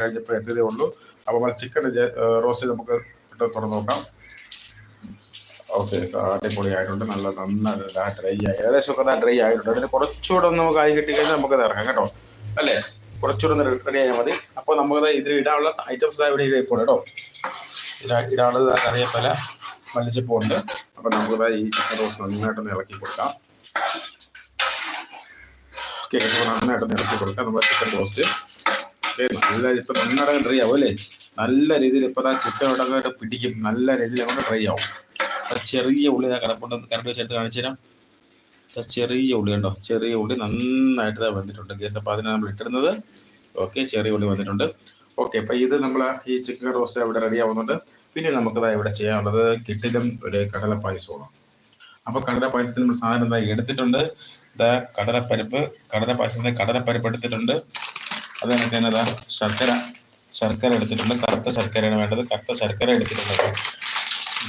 കഴിഞ്ഞപ്പോൾ എത്തിയതേ ഉള്ളൂ. അപ്പോൾ നമ്മൾ ചിക്കൻ റോസ്റ്റ് നമുക്ക് തുറന്നു നോക്കാം. ഓക്കെ അടിപൊളി ആയിട്ടുണ്ട് നല്ല നന്നായിട്ട് ഡ്രൈ ആയി. ഏകദേശം ഒക്കെ ഡ്രൈ ആയിട്ടുണ്ട്. അതിന് കുറച്ചുകൂടെ ഒന്ന് നമുക്ക് ആയി കിട്ടി കഴിഞ്ഞാൽ നമുക്ക് ഇറങ്ങാം കേട്ടോ. അല്ലേ? കുറച്ചുകൂടെ ഒന്ന് റെഡി ആയാൽ മതി. അപ്പോൾ നമുക്ക് ഇതിൽ ഇടാനുള്ള ഐറ്റംസ് ഇവിടെ ഇപ്പോൾ കേട്ടോ. ഇടാ ഇടാനുള്ളത് കറിയപ്പല മല്ലിച്ചപ്പുണ്ട് അപ്പോൾ നമുക്ക് ഈ ചിക്കൻ റോസ്റ്റ് നന്നായിട്ടൊന്ന് ഇളക്കി കൊടുക്കാം. ഓക്കെ നന്നായിട്ടൊന്ന് ഇളക്കി കൊടുക്കാം. നമ്മുടെ ചിക്കൻ റോസ്റ്റ് ഓക്കെ നല്ല ഇപ്പം നന്നായിട്ട് ഡ്രൈ ആവും അല്ലേ നല്ല രീതിയിൽ ഇപ്പം ആ ഇവിടെ പിടിക്കും നല്ല രീതിയിൽ അങ്ങോട്ട് ഡ്രൈ ആവും ചെറിയ ഉള്ളി ഞാൻ കിടപ്പുണ്ട് കറണ്ട് വെച്ചെടുത്ത് കാണിച്ചു തരാം ചെറിയ ഉള്ളി ഉണ്ടോ ചെറിയ ഉള്ളി നന്നായിട്ട് വന്നിട്ടുണ്ട്. ഗ്യാസ് അപ്പോൾ അതിനാണ് നമ്മൾ ഇട്ടിരുന്നത് ഓക്കെ ചെറിയ ഉള്ളി വന്നിട്ടുണ്ട്. ഓക്കെ അപ്പോൾ ഇത് നമ്മൾ ഈ ചിക്കൻ റോസ് ഇവിടെ റെഡി ആവുന്നുണ്ട്? പിന്നെ നമുക്കത് ഇവിടെ ചെയ്യാനുള്ളത് കിട്ടിലും ഒരു കടല പായസമാണ് അപ്പോൾ കടല പായസത്തിന് നമ്മൾ സാധനം എന്താ എടുത്തിട്ടുണ്ട്. ഇതാ കടലപ്പരിപ്പ് കടല പായസത്തിന് കടലപ്പരിപ്പ് എടുത്തിട്ടുണ്ട്. അത് കണക്ക് തന്നെ ശർക്കര. ശർക്കര എടുത്തിട്ടുണ്ട്. കറുത്ത ശർക്കരയാണ് വേണ്ടത്. കറുത്ത ശർക്കര എടുത്തിട്ടുണ്ട്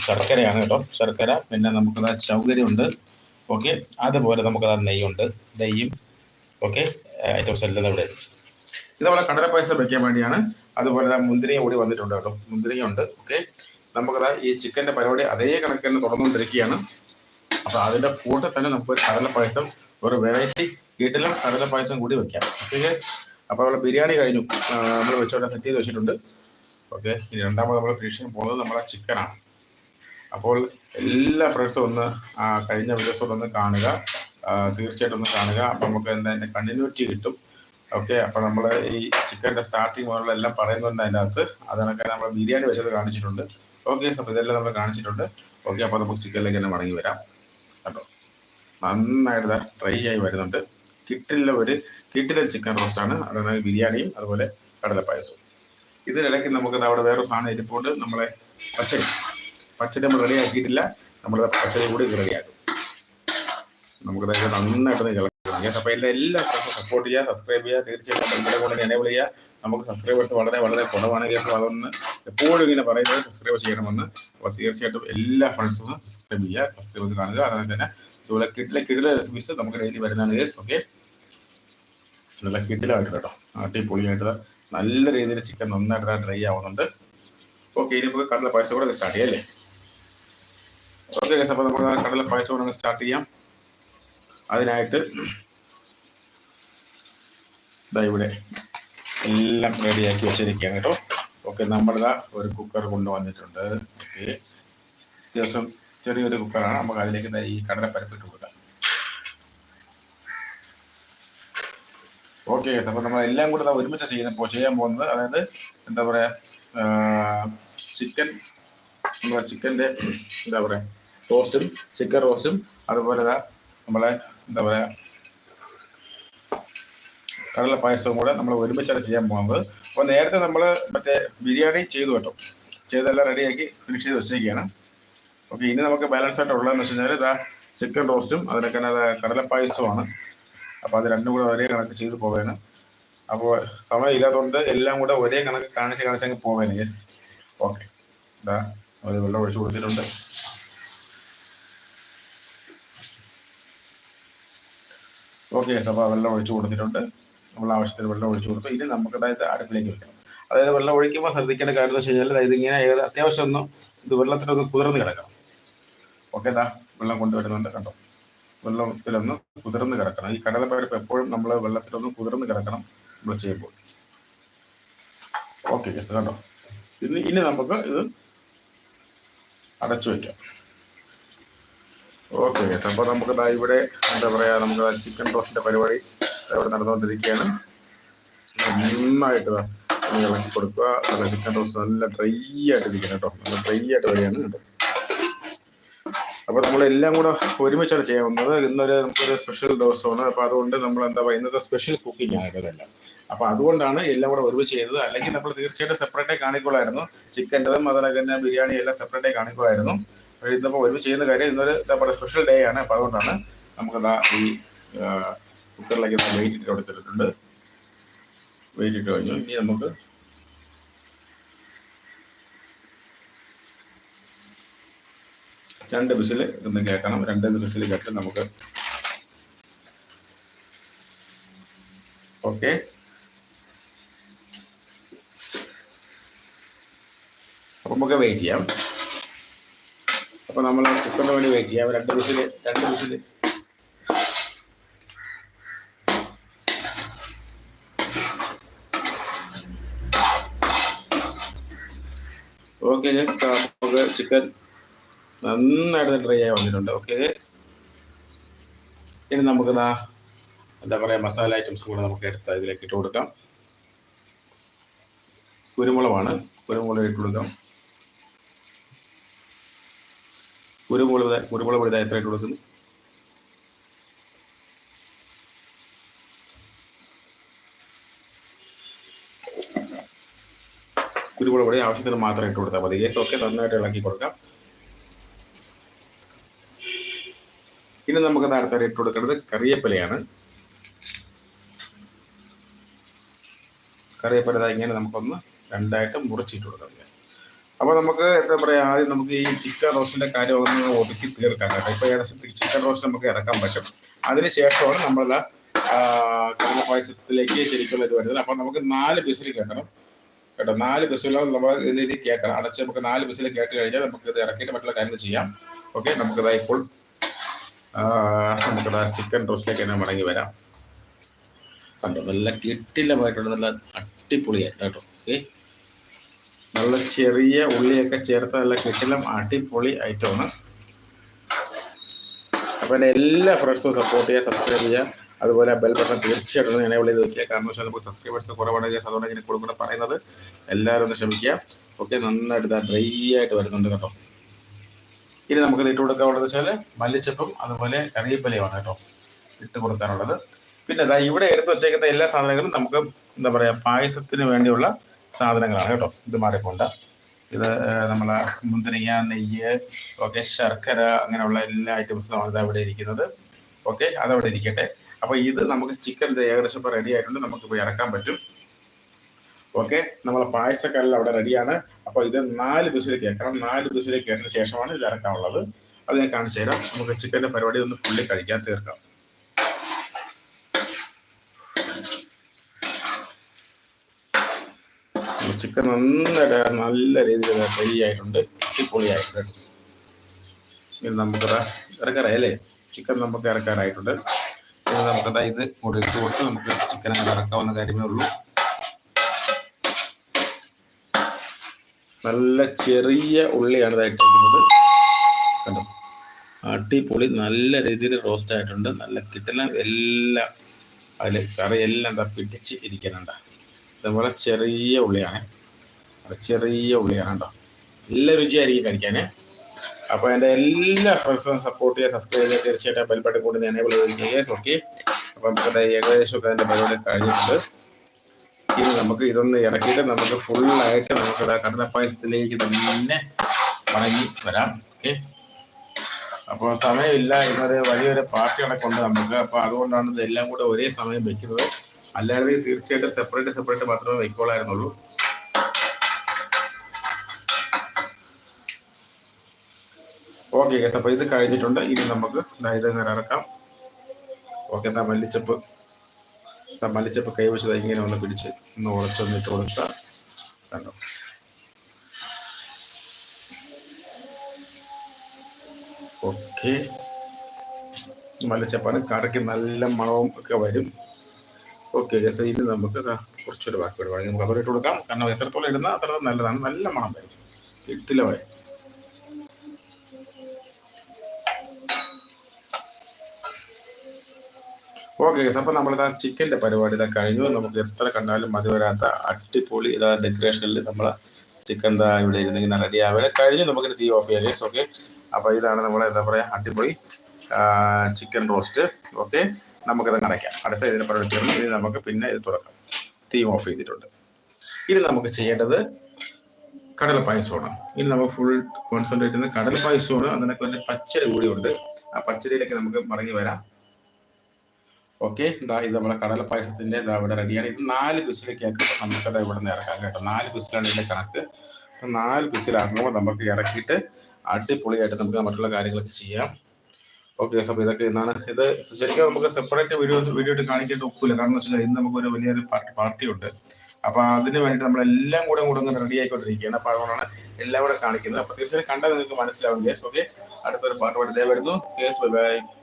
ശർക്കരയാണ് കേട്ടോ. ശർക്കര. പിന്നെ നമുക്കത് ചൗകര്യമുണ്ട്. ഓക്കെ. അതുപോലെ നമുക്കത് നെയ്യുണ്ട്. നെയ്യും. ഓക്കെ. ഐറ്റംസ് എല്ലാം ഇവിടെ ഇതുപോലെ കടല പായസം വെക്കാൻ വേണ്ടിയാണ്. അതുപോലെ ദാ മുന്തിരിങ്ങ കൂടി വന്നിട്ടുണ്ട് കേട്ടോ. മുന്തിരിങ്ങ ഉണ്ട്. ഓക്കെ. നമുക്കത് ഈ ചിക്കന്റെ പരിപാടി അതേ കണക്ക് തന്നെ തുടർന്നുകൊണ്ടിരിക്കുകയാണ്. അപ്പോൾ അതിന്റെ കൂടെ തന്നെ നമുക്ക് കടല പായസം ഒരു വെറൈറ്റി വീട്ടിലും കടല പായസം കൂടി വെക്കാം. ഓക്കെ അപ്പോൾ നമ്മൾ ബിരിയാണി കഴിഞ്ഞു. നമ്മൾ വെച്ചോടെ സെറ്റ് ചെയ്ത് വെച്ചിട്ടുണ്ട്. ഓക്കെ ഇനി രണ്ടാമത് നമ്മൾ ഫിനിഷിങ് പോകുന്നത് നമ്മളെ ചിക്കനാണ് അപ്പോൾ എല്ലാ ഫ്രണ്ട്സും ഒന്ന് കഴിഞ്ഞ വീഡിയോസ് ഒന്ന് കാണുക. തീർച്ചയായിട്ടും ഒന്ന് കാണുക. അപ്പോൾ നമുക്ക് എന്താ അതിന്റെ കണ്ടിന്യൂറ്റി കിട്ടും. ഓക്കെ അപ്പോൾ നമ്മൾ ഈ ചിക്കന്റെ സ്റ്റാർട്ടിങ് മുതലുള്ള എല്ലാം പറയുന്നുണ്ട് അതിന്റെ അകത്ത്. അതിനൊക്കെ നമ്മൾ ബിരിയാണി വെച്ചത് കാണിച്ചിട്ടുണ്ട്. ഓക്കെ അപ്പോൾ ഇതെല്ലാം നമ്മൾ കാണിച്ചിട്ടുണ്ട്. ഓക്കെ അപ്പോൾ നമുക്ക് ചിക്കനിലേക്ക് തന്നെ മടങ്ങി വരാം. കേട്ടോ നന്നായിട്ട് ട്രൈ ആയി വരുന്നുണ്ട്. കിട്ടില്ല ഒരു കിട്ടില്ല ചിക്കൻ റോസ്റ്റാണ്. അതായത് ബിരിയാണിയും അതുപോലെ കടലപ്പായസവും. ഇതിനിടയ്ക്ക് നമുക്ക് അവിടെ വേറെ സാധനം ഇരിപ്പുണ്ട്. നമ്മളെ പച്ചടി. പച്ചടി നമ്മൾ റെഡി ആക്കിയിട്ടില്ല. പച്ചടി കൂടി റെഡിയാക്കും നമുക്ക് നന്നായിട്ട് കേട്ടോ. അപ്പോൾ എല്ലാ എല്ലാ സപ്പോർട്ട് ചെയ്യുക സബ്സ്ക്രൈബ് ചെയ്യുക. തീർച്ചയായിട്ടും ബെൽബിലെ കൊണ്ട് എനേബിൾ ചെയ്യുക. നമുക്ക് സബ്സ്ക്രൈബേഴ്സ് വളരെ വളരെ കുറവാണ്. കേസ് അതൊന്ന് എപ്പോഴും ഇങ്ങനെ പറയുന്നത് സബ്സ്ക്രൈബ് ചെയ്യണമെന്ന്. അപ്പോൾ തീർച്ചയായിട്ടും എല്ലാ ഫ്രണ്ട്സും സബ്സ്ക്രൈബ് ചെയ്യുക സബ്സ്ക്രൈബ് ചെയ്ത് കാണുക. അതുപോലെ തന്നെ ഇതുപോലെ കിട്ടിലെ കിടിലെ റെസിപ്പീസ് നമുക്ക് ഡെയിലി വരുന്നതാണ്. കേസ് ഓക്കെ നല്ല കിടിലായിട്ട് കേട്ടോ. അടിപൊളിയായിട്ട് നല്ല രീതിയിൽ ചിക്കൻ നന്നായിട്ട് ഡ്രൈ ആവുന്നുണ്ട്. ഓക്കെ ഇനി നമുക്ക് കടല പായസം കൂടെ സ്റ്റാർട്ട് ചെയ്യാം അല്ലേ? അപ്പോൾ നമുക്ക് കടല പായസം കൂടെ സ്റ്റാർട്ട് ചെയ്യാം. അതിനായിട്ട് ഇതാ ഇവിടെ എല്ലാം റെഡിയാക്കി വെച്ചിരിക്കുകയാണ് കേട്ടോ. ഓക്കെ നമ്മളിതാ ഒരു കുക്കർ കൊണ്ടുവന്നിട്ടുണ്ട്. ഓക്കെ അത്യാവശ്യം ചെറിയൊരു കുക്കറാണ് നമുക്ക് അതിലേക്ക് ഈ കടല ഇട്ട് കൊടുക്കാം. ഓക്കെ അപ്പോൾ നമ്മൾ എല്ലാം കൂടെ ഒരുമിച്ച് ചെയ്യുന്ന ചെയ്യാൻ പോകുന്നത്. അതായത് എന്താ പറയാ ചിക്കൻ നമ്മളെ ചിക്കന്റെ എന്താ പറയാ റോസ്റ്റും ചിക്കൻ റോസ്റ്റും അതുപോലെ നമ്മളെ എന്താ പറയാ കടല പായസവും കൂടെ നമ്മൾ ഒരുമിച്ചാണ് ചെയ്യാൻ പോകുന്നത്. അപ്പോൾ നേരത്തെ നമ്മൾ മറ്റേ ബിരിയാണി ചെയ്തു കേട്ടോ. ചെയ്തെല്ലാം റെഡിയാക്കി ഫിനിഷ് ചെയ്ത് വെച്ചിരിക്കുകയാണ്. ഓക്കെ ഇനി നമുക്ക് ബാലൻസ് ആയിട്ട് ഉള്ളതെന്ന് വെച്ച് കഴിഞ്ഞാൽ ഇതാ ചിക്കൻ റോസ്റ്റും അതിനൊക്കെ കടല പായസവുമാണ്. അപ്പോൾ അത് രണ്ടും കൂടെ ഒരേ കണക്ക് ചെയ്ത് പോവേണ്. അപ്പോൾ സമയം ഇല്ലാത്തതുകൊണ്ട് എല്ലാം കൂടെ ഒരേ കണക്ക് കാണിച്ച് കാണിച്ച് അങ്ങ് പോവേണം. യെസ് ഓക്കെ അത് വെള്ളം ഒഴിച്ചു കൊടുത്തിട്ടുണ്ട്. ഓക്കെ യെസ് അപ്പോൾ വെള്ളം ഒഴിച്ചു കൊടുത്തിട്ടുണ്ട്. നമ്മൾ ആവശ്യത്തിന് വെള്ളം ഒഴിച്ചു കൊടുത്തു. ഇനി നമുക്ക് അതായത് അടുപ്പിലേക്ക് വെക്കണം. അതായത് വെള്ളം ഒഴിക്കുമ്പോൾ ശ്രദ്ധിക്കേണ്ട കാര്യം എന്ന് വെച്ച് കഴിഞ്ഞാൽ അതായത് ഇങ്ങനെ ഏത് അത്യാവശ്യം ഒന്നും ഇത് വെള്ളത്തിനൊന്ന് കുതിർന്ന് കിടക്കണം. ഓക്കെ ദാ വെള്ളം കൊണ്ടുവരുന്നുണ്ട് കണ്ടോ? വെള്ളത്തിലൊന്ന് കുതിർന്ന് കിടക്കണം. ഈ കടലപ്പരിപ്പ് എപ്പോഴും നമ്മൾ വെള്ളത്തിലൊന്ന് കുതിർന്ന് കിടക്കണം നമ്മൾ ചെയ്യുമ്പോൾ. ഓക്കെ യെസ് കണ്ടോ? ഇന്ന് ഇനി നമുക്ക് ഇത് അടച്ചു വയ്ക്കാം ഓക്കെ യെസ് അപ്പോൾ നമുക്ക് ഇവിടെ എന്താ പറയുക നമുക്ക് ചിക്കൻ റോസ്റ്റിന്റെ പരിപാടി ഇവിടെ നടന്നുകൊണ്ടിരിക്കുകയാണ്. നന്നായിട്ട് ഇളക്കി കൊടുക്കുക. നല്ല ചിക്കൻ റോസ്റ്റ് നല്ല ഡ്രൈ ആയിട്ട് ഇരിക്കണം കേട്ടോ. നല്ല ഡ്രൈ ആയിട്ട് വരികയാണ്. കേട്ടോ അപ്പോൾ നമ്മളെല്ലാം കൂടെ ഒരുമിച്ചാണ് ചെയ്യാൻ വന്നത്. ഇന്നൊരു നമുക്കൊരു സ്പെഷ്യൽ ദിവസമാണ്. അപ്പോൾ അതുകൊണ്ട് നമ്മൾ എന്താ പറയുക ഇന്നത്തെ സ്പെഷ്യൽ കുക്കിംഗ് ആണ് ഇതെല്ലാം. അപ്പോൾ അതുകൊണ്ടാണ് എല്ലാം കൂടെ ഒരുമിച്ച് ചെയ്തത് അല്ലെങ്കിൽ നമ്മൾ തീർച്ചയായിട്ടും സെപ്പറേറ്റേ കാണിക്കുള്ളായിരുന്നു. ചിക്കന്റെതും അതുപോലെ തന്നെ ബിരിയാണി എല്ലാം സെപ്പറേറ്റേ കാണിക്കുമായിരുന്നു ഇന്നിപ്പോൾ ഒരുമിച്ച് ചെയ്യുന്ന കാര്യം ഇന്നൊരു എന്താ പറയുക സ്പെഷ്യൽ ഡേ ആണ്. അപ്പോൾ അതുകൊണ്ടാണ് നമുക്ക് ഈ കുക്കറിലേക്ക് വെയിറ്റ് ഇട്ട് കൊടുത്തിട്ടുണ്ട്. വെയിറ്റ് ഇട്ട് കഴിഞ്ഞു. ഇനി നമുക്ക് രണ്ട് വിസിൽ ഇതൊന്ന് കേൾക്കണം. രണ്ട് വിസിൽ കേട്ട് നമുക്ക് ഓക്കെ. അപ്പോൾ നമുക്ക് വെയിറ്റ് ചെയ്യാം. അപ്പോൾ നമ്മൾ കുക്കറിന് വേണ്ടി വെയിറ്റ് ചെയ്യാം. രണ്ട് വിസിൽ രണ്ട് വിസിൽ ഓക്കെ നമുക്ക് ചിക്കൻ നന്നായിട്ട് ഡ്രൈ ആയി വന്നിട്ടുണ്ട്. ഓക്കെ ഇനി നമുക്ക് എന്താ പറയുക മസാല ഐറ്റംസ് കൂടെ നമുക്ക് എടുത്ത് ഇതിലേക്ക് ഇട്ട് കൊടുക്കാം. കുരുമുളകാണ്. കുരുമുളക് ഇട്ട് കൊടുക്കാം. കുരുമുളക് കുരുമുളക് പൊടി എത്ര ഇട്ട് കൊടുക്കുന്നു? കുരുമുളക് പൊടി ആവശ്യത്തിന് മാത്രം ഇട്ട് കൊടുത്താൽ മതി. ഗേസ് ഒക്കെ നന്നായിട്ട് ഇളക്കി കൊടുക്കാം. ഇനി നമുക്ക് നേരത്തെ ഇട്ട് കൊടുക്കേണ്ടത് കറിവേപ്പിലയാണ് കറിവേപ്പില ഇങ്ങനെ നമുക്കൊന്ന് രണ്ടായിട്ട് മുറിച്ചിട്ട് കൊടുക്കാം അപ്പോൾ നമുക്ക് എന്താ പറയുക ആദ്യം നമുക്ക് ഈ ചിക്കൻ റോസ്റ്റിന്റെ കാര്യം ഒന്ന് ഒതുക്കി തീർക്കാം കേട്ടോ. ഇപ്പോൾ ഏകദേശം ചിക്കൻ റോസ്റ്റ് നമുക്ക് ഇറക്കാൻ പറ്റും. അതിനുശേഷമാണ് നമ്മൾ കടല പായസത്തിലേക്ക് ശരിക്കുള്ള ഇത് വരുന്നത്. അപ്പോൾ നമുക്ക് നാല് ബിസിൽ കേൾക്കണം. കേട്ടോ നാല് ബിസിലോ നമ്മൾ ഇതിൽ കേൾക്കണം. അടച്ച് നമുക്ക് നാല് ബിസിൽ കേട്ട് കഴിഞ്ഞാൽ നമുക്ക് ഇത് ഇറക്കിയിട്ട് മറ്റുള്ള കാര്യങ്ങൾ ചെയ്യാം. ഓക്കെ ഇതായി ഇപ്പോൾ നമുക്കിതാ ചിക്കൻ റോസ്റ്റിലേക്ക് തന്നെ മടങ്ങി വരാം. കണ്ടോ നല്ല കിട്ടില്ലമായിട്ടുള്ള നല്ല അടിപൊളിയായി കേട്ടോ ഓക്കെ നല്ല ചെറിയ ഉള്ളിയൊക്കെ ചേർത്ത് നല്ല കിട്ടിലും അടിപൊളി ഐറ്റമാണ്. അപ്പോൾ എന്റെ എല്ലാ ഫ്രണ്ട്സും സപ്പോർട്ട് ചെയ്യുക സബ്സ്ക്രൈബ് ചെയ്യുക. അതുപോലെ ബെൽ ബട്ടൺ തീർച്ചയായിട്ടും എന്നെ വിളി വയ്ക്കുക കാരണം വെച്ചാൽ നമുക്ക് സബ്സ്ക്രൈബേഴ്സ് കുറവാണ് അതുകൊണ്ട് ഇങ്ങനെ കൂടുതൽ പറയുന്നത്. എല്ലാവരും ഒന്ന് ശ്രമിക്കുക ഓക്കെ നന്നായിട്ട് ഡ്രൈ ആയിട്ട് വരുന്നുണ്ട് കേട്ടോ. ഇനി നമുക്ക് ഇട്ട് കൊടുക്കാനുള്ളത് വെച്ചാൽ മല്ലിച്ചപ്പും അതുപോലെ കറിവേപ്പിലയുമാണ് കേട്ടോ ഇട്ട് കൊടുക്കാനുള്ളത്. പിന്നെ ഇതാ ഇവിടെ എടുത്ത് വെച്ചേക്കുന്ന എല്ലാ സാധനങ്ങളും നമുക്ക് എന്താ പറയുക പായസത്തിന് വേണ്ടിയുള്ള സാധനങ്ങളാണ് കേട്ടോ. ഇത് മാറിപ്പോണ്ട. ഇത് നമ്മളെ മുന്തിരിങ്ങ നെയ്യ് ഓക്കെ ശർക്കര അങ്ങനെയുള്ള എല്ലാ ഐറ്റംസും ആണ് അവിടെ ഇരിക്കുന്നത്. ഓക്കെ അതവിടെ ഇരിക്കട്ടെ. അപ്പോൾ ഇത് നമുക്ക് ചിക്കൻ ഏകദേശം ഇപ്പോൾ റെഡി ആയിട്ടുണ്ട്. നമുക്ക് ഇപ്പോൾ ഇറക്കാൻ പറ്റും. ഓക്കെ? നമ്മളെ പായസക്കല്ല അവിടെ റെഡിയാണ്. അപ്പോൾ ഇത് നാല് ബിസിൽ കേൾക്കണം. നാല് ബിസിൽ കയറിന് ശേഷമാണ് ഇത് ഇറക്കാനുള്ളത്. അത് ഞാൻ കാണിച്ചു തരാം. നമുക്ക് ചിക്കന്റെ പരിപാടി ഒന്ന് ഫുള്ളി കഴിക്കാൻ തീർക്കാം. ചിക്കൻ നന്നായിട്ട് നല്ല രീതിയിൽ ഫ്രൈ ആയിട്ടുണ്ട്. അടിപൊളിയായിട്ടുണ്ട്. ഇനി നമുക്ക് ഇറക്കാറായല്ലേ ചിക്കൻ നമുക്ക് ഇറക്കാറായിട്ടുണ്ട്. ഇനി നമുക്കതാ ഇത് കൂടെ ഇട്ട് കൊടുത്ത് നമുക്ക് ചിക്കൻ അങ്ങനെ ഇറക്കാവുന്ന കാര്യമേ ഉള്ളൂ. നല്ല ചെറിയ ഉള്ളിയാണ് ഇതായിട്ടിരിക്കുന്നത് കണ്ടോ? അടിപൊളി നല്ല രീതിയിൽ റോസ്റ്റ് ആയിട്ടുണ്ട്. നല്ല കിട്ടല എല്ലാം അതിൽ കറി എല്ലാം എന്താ പിടിച്ച് ഇരിക്കുന്നുണ്ട്. ഇതുപോലെ ചെറിയ ഉള്ളിയാണ്. ചെറിയ ഉള്ളിയാണ് കേട്ടോ നല്ല രുചിയായിരിക്കും കഴിക്കാൻ അപ്പോൾ എന്റെ എല്ലാ ഫ്രണ്ട്സും സപ്പോർട്ട് ചെയ്യുക സബ്സ്ക്രൈബ് ചെയ്യുക. തീർച്ചയായിട്ടും ബെൽബട്ടൺ കൂടി എനേബിൾ ചെയ്ത് ഓക്കെ അപ്പം നമുക്കത് ഏകദേശം ഒക്കെ അതിന്റെ പരിപാടി കഴിഞ്ഞിട്ടുണ്ട്. ഇനി നമുക്ക് ഇതൊന്ന് ഇറക്കിയിട്ട് നമുക്ക് ഫുള്ളായിട്ട് നമുക്ക് കടലപ്പായസത്തിലേക്ക് തന്നെ മടങ്ങി വരാം. ഓക്കെ അപ്പോൾ സമയമില്ല. ഇന്നൊരു വലിയൊരു പാർട്ടി കൊണ്ട് നമുക്ക്. അപ്പോൾ അതുകൊണ്ടാണ് ഇതെല്ലാം കൂടെ ഒരേ സമയം വെക്കുന്നത്. അല്ലാതെ തീർച്ചയായിട്ടും സെപ്പറേറ്റ് സെപ്പറേറ്റ് മാത്രമേ വെക്കോളായിരുന്നുള്ളൂ ഓക്കെ ഗസ് അപ്പോൾ ഇത് കഴിഞ്ഞിട്ടുണ്ട്. ഇനി നമുക്ക് ഇത് ഇങ്ങനെ ഇറക്കാം. ഓക്കെ എന്താ മല്ലിച്ചപ്പ്. മല്ലിച്ചപ്പ് കൈവച്ചത് ഇങ്ങനെ ഒന്ന് പിടിച്ച് ഒന്ന് ഉറച്ചൊന്നിട്ട് കൊടുക്കുക കണ്ടോ? ഓക്കെ. മല്ലിച്ചപ്പാണ് കടയ്ക്ക് നല്ല മണവും ഒക്കെ വരും. ഓക്കെ ഗസ് ഇനി നമുക്ക് കുറച്ചൊരു ബാക്കി വരും നമുക്ക് അതോടെ ഇട്ട് കൊടുക്കാം. കാരണം എത്രത്തോളം ഇടുന്ന അത്ര നല്ലതാണ്. നല്ല മണം വരും. കിട്ടില്ല വരും. ഓക്കെ ഗസ് അപ്പം നമ്മളിതാ ചിക്കന്റെ പരിപാടി ഇതാ കഴിഞ്ഞു. നമുക്ക് എത്ര കണ്ടാലും മതി വരാത്ത അടിപൊളി ഇതാ ഡെക്കറേഷനിൽ നമ്മൾ ചിക്കൻ ഇതാ ഇവിടെ ഇരുന്നിങ്ങനെ റെഡി ആവുക കഴിഞ്ഞു നമുക്ക് തീ ഓഫ് ചെയ്യാം ഗസ് ഓക്കെ അപ്പോൾ ഇതാണ് നമ്മളെ എന്താ പറയുക അടിപൊളി ചിക്കൻ റോസ്റ്റ് ഓക്കെ നമുക്കത് അടയ്ക്കാം. അടച്ച ഇതിനെ പ്രവർത്തിക്കണം ഇനി നമുക്ക് പിന്നെ ഇത് തുറക്കാം. തീം ഓഫ് ചെയ്തിട്ടുണ്ട്. ഇനി നമുക്ക് ചെയ്യേണ്ടത് കടല പായസമാണ്. ഇനി നമുക്ക് ഫുൾ കോൺസെൻട്രേറ്റ് ചെയ്യുന്നത് കടല പായസമാണ്. അതിനൊക്കെ പച്ചരി കൂടിയുണ്ട്. ആ പച്ചരിയിലേക്ക് നമുക്ക് മടങ്ങി വരാം. ഓക്കെ? ഇതാ ഇത് നമ്മുടെ കടല പായസത്തിന്റെ ഇതാ ഇവിടെ റെഡിയാണ് ഇത് നാല് പിസിലേക്ക് ആക്കുമ്പോൾ നമുക്കത് ഇവിടെ നിന്ന് ഇറക്കാം കേട്ടോ. നാല് ബിസിലാണ് ഇതിന്റെ കണക്ക്. അപ്പൊ നാല് ബിസിലാക്കുമ്പോൾ നമുക്ക് ഇറക്കിയിട്ട് അടിപൊളിയായിട്ട് നമുക്ക് മറ്റുള്ള കാര്യങ്ങളൊക്കെ ചെയ്യാം. ഓക്കെ അപ്പോൾ ഇതൊക്കെ എന്നാണ് ഇത് ശരിക്കും നമുക്ക് സെപ്പറേറ്റ് വീഡിയോസ് വീഡിയോ ഇട്ട് കാണിക്കേണ്ട ഒപ്പില്ല കാരണം വെച്ചാൽ ഇന്ന് നമുക്ക് ഒരു വലിയൊരു പാർട്ടി ഉണ്ട്. അപ്പൊ അതിന് വേണ്ടിയിട്ട് നമ്മളെല്ലാം കൂടെ കൂടെ ഒന്ന് റെഡി ആയിക്കൊണ്ടിരിക്കുകയാണ്. അപ്പൊ അതുകൊണ്ടാണ് എല്ലാം കൂടെ കാണിക്കുന്നത്. അപ്പൊ തീർച്ചയായും കണ്ടാൽ നിങ്ങൾക്ക് മനസ്സിലാവും ഓക്കെ? അടുത്തൊരു പാട്ട് പാട്ട് ദേ വരുന്നു. Case bye bye